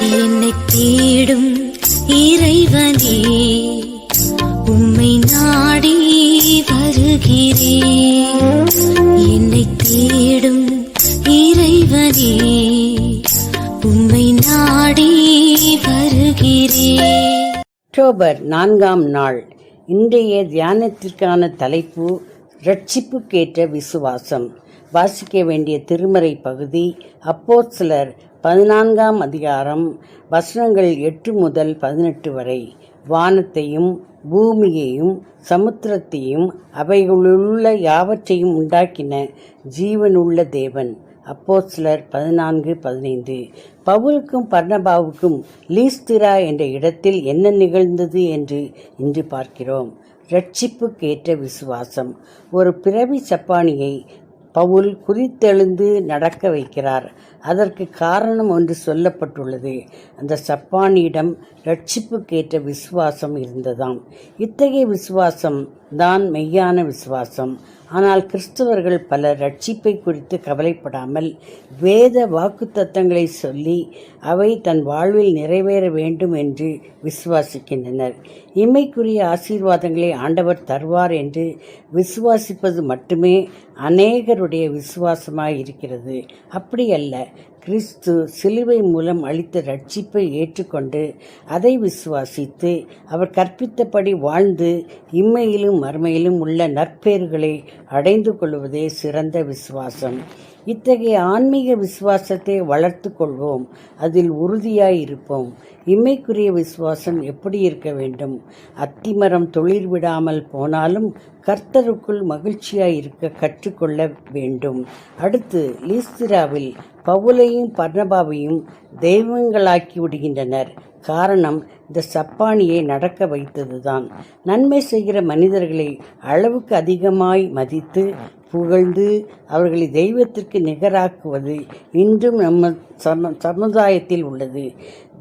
என்னை தேடும் இறைவனே உம்மை நாடி வருகிறேன் என்னை தேடும் இறைவனே உம்மை நாடி வருகிறேன் அக்டோபர் நான்காம் நாள் இன்றைய தியானத்திற்கான தலைப்பு ரட்சிப்புக்கேற்ற விசுவாசம். வாசிக்க வேண்டிய திருமறை பகுதி அப்போஸ்தலர் பதினான்காம் அதிகாரம் வசனங்கள் எட்டு முதல் பதினெட்டு வரை. வானத்தையும் பூமியையும் சமுத்திரத்தையும் அவைகளுள்ள யாவற்றையும் உண்டாக்கின ஜீவனுள்ள தேவன். அப்போஸ்தலர் பதினான்கு பதினைந்து. பவுலுக்கும் பர்ணபாவுக்கும் லீஸ்திரா என்ற இடத்தில் என்ன நிகழ்ந்தது என்று இன்று பார்க்கிறோம். ரட்சிப்புக்கேற்ற விசுவாசம். ஒரு பிறவி சப்பானியை பவுல் குறித்தெழுந்து நடக்க வைக்கிறார். அதற்கு காரணம் ஒன்று சொல்லப்பட்டுள்ளது. அந்த சப்பானியிடம் ரட்சிப்புக்கேற்ற விசுவாசம் இருந்ததாம். இத்தகைய விசுவாசம் தான் மெய்யான விசுவாசம். ஆனால் கிறிஸ்தவர்கள் பலர் ரட்சிப்பை குறித்து கவலைப்படாமல் வேத வாக்குத்தத்தங்களை சொல்லி அவை தன் வாழ்வில் நிறைவேற வேண்டும் என்று விசுவாசிக்கின்றனர். இம்மைக்குரிய ஆசீர்வாதங்களை ஆண்டவர் தருவார் என்று விசுவாசிப்பது மட்டுமே அநேகருடைய விசுவாசமாக இருக்கிறது. அப்படியல்ல கிறிஸ்து சிலுவை மூலம் அளித்த ரட்சிப்பை ஏற்றுக்கொண்டு அதை விசுவாசித்து அவர் கற்பித்தபடி வாழ்ந்து இம்மையிலும் மறுமையிலும் உள்ள நற்பேறுகளை அடைந்து கொள்வதே சிறந்த விசுவாசம். இத்தகைய ஆன்மீக விசுவாசத்தை வளர்த்து கொள்வோம். அதில் உறுதியாயிருப்போம். இம்மைக்குரிய விசுவாசம் எப்படி இருக்க வேண்டும்? அத்திமரம் தொழில் விடாமல் போனாலும் கர்த்தருக்குள் மகிழ்ச்சியாயிருக்க கற்றுக்கொள்ள வேண்டும். அடுத்து லீஸ்திராவில் பவுலையும் பர்ணபாவையும் தெய்வங்களாக்கி விடுகின்றனர். காரணம் இந்த சப்பானியை நடக்க வைத்ததுதான். நன்மை செய்கிற மனிதர்களை அளவுக்கு அதிகமாய் மதித்து புகழ்ந்து அவர்களை தெய்வத்திற்கு நிகராக்குவது இன்றும் நம்ம சம சமுதாயத்தில் உள்ளது.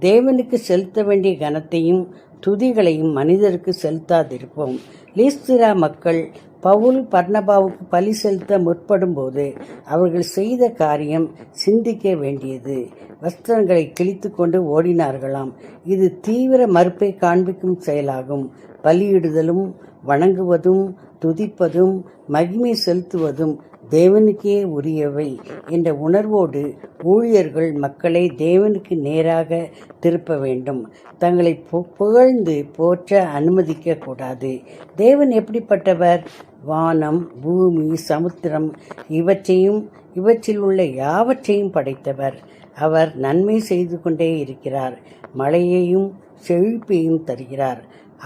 தேவனுக்கு செலுத்த வேண்டிய கனத்தையும் துதிகளையும் மனிதருக்கு செலுத்தாதிருப்போம். லீஸ்திரா மக்கள் பவுல் பர்ணபாவுக்கு பலி செலுத்த முற்படும்போது அவர்கள் செய்த காரியம் சிந்திக்க வேண்டியது. வஸ்திரங்களை கிழித்து கொண்டு ஓடினார்களாம். இது தீவிர மறுப்பை காண்பிக்கும் செயலாகும். பலியிடுதலும் வணங்குவதும் துதிப்பதும் மகிமை செலுத்துவதும் தேவனுக்கே உரியவை என்ற உணர்வோடு ஊழியர்கள் மக்களை தேவனுக்கு நேராக திருப்ப வேண்டும். தங்களை புகழ்ந்து போற்ற அனுமதிக்க கூடாது. தேவன் எப்படிப்பட்டவர்? வானம் பூமி சமுத்திரம் இவற்றையும் இவற்றில் உள்ள யாவற்றையும் படைத்தவர். அவர் நன்மை செய்து கொண்டே இருக்கிறார். மழையையும் செழிப்பையும் தருகிறார்.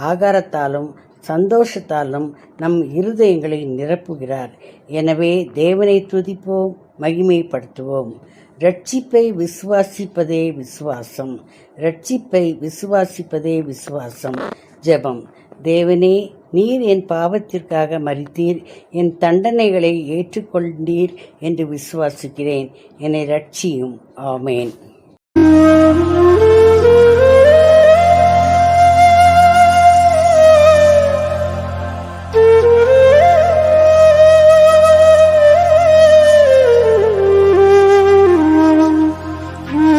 ஆகாரத்தாலும் சந்தோஷத்தாலும் நம் இருதயங்களை நிரப்புகிறார். எனவே தேவனை துதிப்போம் மகிமைப்படுத்துவோம். ரட்சிப்பை விசுவாசிப்பதே விசுவாசம். ரட்சிப்பை விசுவாசிப்பதே விசுவாசம். ஜெபம். தேவனே நீர் என் பாவத்திற்காக மறித்தீர் என் தண்டனைகளை ஏற்றுக்கொண்டீர் என்று விசுவாசிக்கிறேன். என்னை ரட்சியும். ஆமேன்.